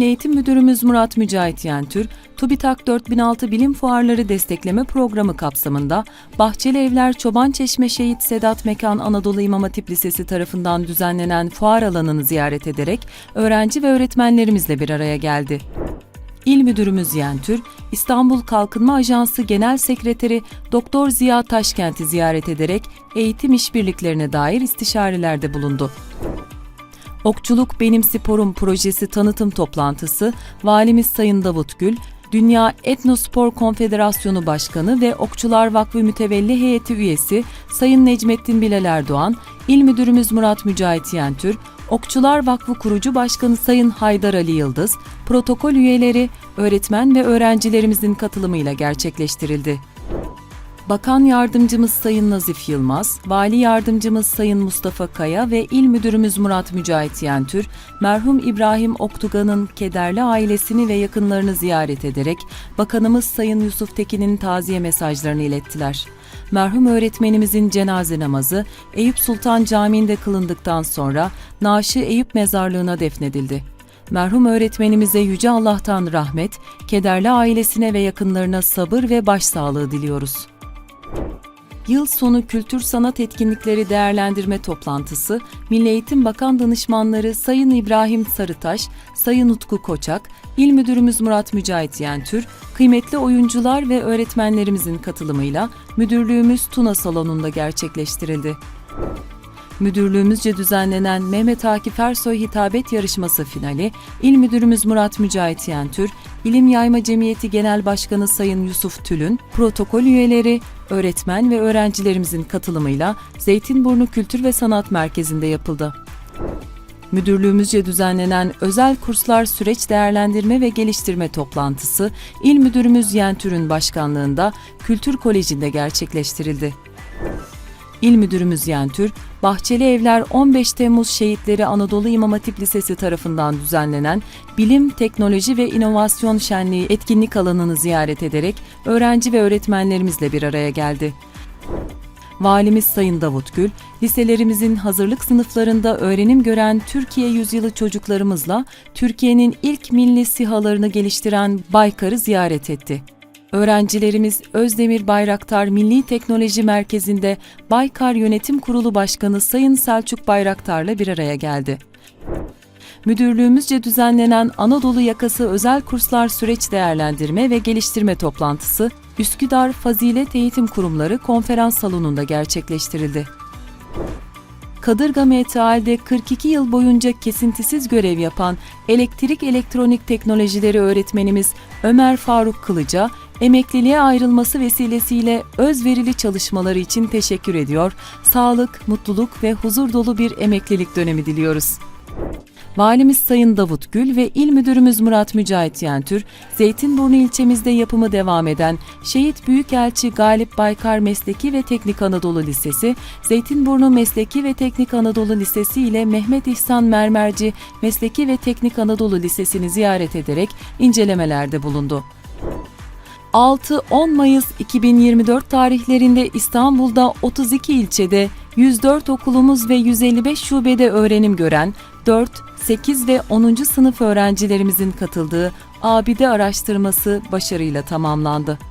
Milli Eğitim Müdürümüz Murat Mücahit Yentür, TÜBİTAK 4006 Bilim Fuarları Destekleme Programı kapsamında Bahçeli Evler Çoban Çeşme Şehit Sedat Mekan Anadolu İmam Hatip Lisesi tarafından düzenlenen fuar alanını ziyaret ederek öğrenci ve öğretmenlerimizle bir araya geldi. İl Müdürümüz Yentür, İstanbul Kalkınma Ajansı Genel Sekreteri Doktor Ziya Taşkent'i ziyaret ederek eğitim işbirliklerine dair istişarelerde bulundu. Okçuluk Benim Sporum projesi tanıtım toplantısı Valimiz Sayın Davut Gül, Dünya Etnospor Konfederasyonu Başkanı ve Okçular Vakfı Mütevelli Heyeti üyesi Sayın Necmettin Bilal Erdoğan, İl Müdürümüz Murat Mücahit Yentür, Okçular Vakfı Kurucu Başkanı Sayın Haydar Ali Yıldız, protokol üyeleri, öğretmen ve öğrencilerimizin katılımıyla gerçekleştirildi. Bakan Yardımcımız Sayın Nazif Yılmaz, Vali Yardımcımız Sayın Mustafa Kaya ve İl Müdürümüz Murat Mücahit Yentür, merhum İbrahim Oktugan'ın kederli ailesini ve yakınlarını ziyaret ederek Bakanımız Sayın Yusuf Tekin'in taziye mesajlarını ilettiler. Merhum öğretmenimizin cenaze namazı Eyüp Sultan Camii'nde kılındıktan sonra naaşı Eyüp Mezarlığı'na defnedildi. Merhum öğretmenimize Yüce Allah'tan rahmet, kederli ailesine ve yakınlarına sabır ve başsağlığı diliyoruz. Yıl sonu kültür sanat etkinlikleri değerlendirme toplantısı, Milli Eğitim Bakan Danışmanları Sayın İbrahim Sarıtaş, Sayın Utku Koçak, İl Müdürümüz Murat Mücahit Yentür, kıymetli oyuncular ve öğretmenlerimizin katılımıyla müdürlüğümüz Tuna Salonu'nda gerçekleştirildi. Müdürlüğümüzce düzenlenen Mehmet Akif Ersoy Hitabet Yarışması finali, İl Müdürümüz Murat Mücahit Yentür, İlim Yayma Cemiyeti Genel Başkanı Sayın Yusuf Tülün, protokol üyeleri, öğretmen ve öğrencilerimizin katılımıyla Zeytinburnu Kültür ve Sanat Merkezi'nde yapıldı. Müdürlüğümüzce düzenlenen özel kurslar süreç değerlendirme ve geliştirme toplantısı İl Müdürümüz Yentür'ün başkanlığında Kültür Koleji'nde gerçekleştirildi. İl Müdürümüz Yentür, Bahçeli Evler 15 Temmuz Şehitleri Anadolu İmam Hatip Lisesi tarafından düzenlenen Bilim, Teknoloji ve İnovasyon Şenliği etkinlik alanını ziyaret ederek öğrenci ve öğretmenlerimizle bir araya geldi. Valimiz Sayın Davut Gül, liselerimizin hazırlık sınıflarında öğrenim gören Türkiye yüzyılı çocuklarımızla Türkiye'nin ilk milli sihalarını geliştiren Baykar'ı ziyaret etti. Öğrencilerimiz Özdemir Bayraktar Milli Teknoloji Merkezi'nde Baykar Yönetim Kurulu Başkanı Sayın Selçuk Bayraktar'la bir araya geldi. Müdürlüğümüzce düzenlenen Anadolu Yakası Özel Kurslar Süreç Değerlendirme ve Geliştirme Toplantısı Üsküdar Fazilet Eğitim Kurumları Konferans Salonu'nda gerçekleştirildi. Kadırga Meteal'de 42 yıl boyunca kesintisiz görev yapan elektrik elektronik teknolojileri öğretmenimiz Ömer Faruk Kılıca, emekliliğe ayrılması vesilesiyle özverili çalışmaları için teşekkür ediyor, sağlık, mutluluk ve huzur dolu bir emeklilik dönemi diliyoruz. Valimiz Sayın Davut Gül ve İl Müdürümüz Murat Mücahit Yentür, Zeytinburnu ilçemizde yapımı devam eden Şehit Büyükelçi Galip Baykar Mesleki ve Teknik Anadolu Lisesi, Zeytinburnu Mesleki ve Teknik Anadolu Lisesi ile Mehmet İhsan Mermerci Mesleki ve Teknik Anadolu Lisesi'ni ziyaret ederek incelemelerde bulundu. 6-10 Mayıs 2024 tarihlerinde İstanbul'da 32 ilçede 104 okulumuz ve 155 şubede öğrenim gören 4, 8 ve 10. sınıf öğrencilerimizin katıldığı abide araştırması başarıyla tamamlandı.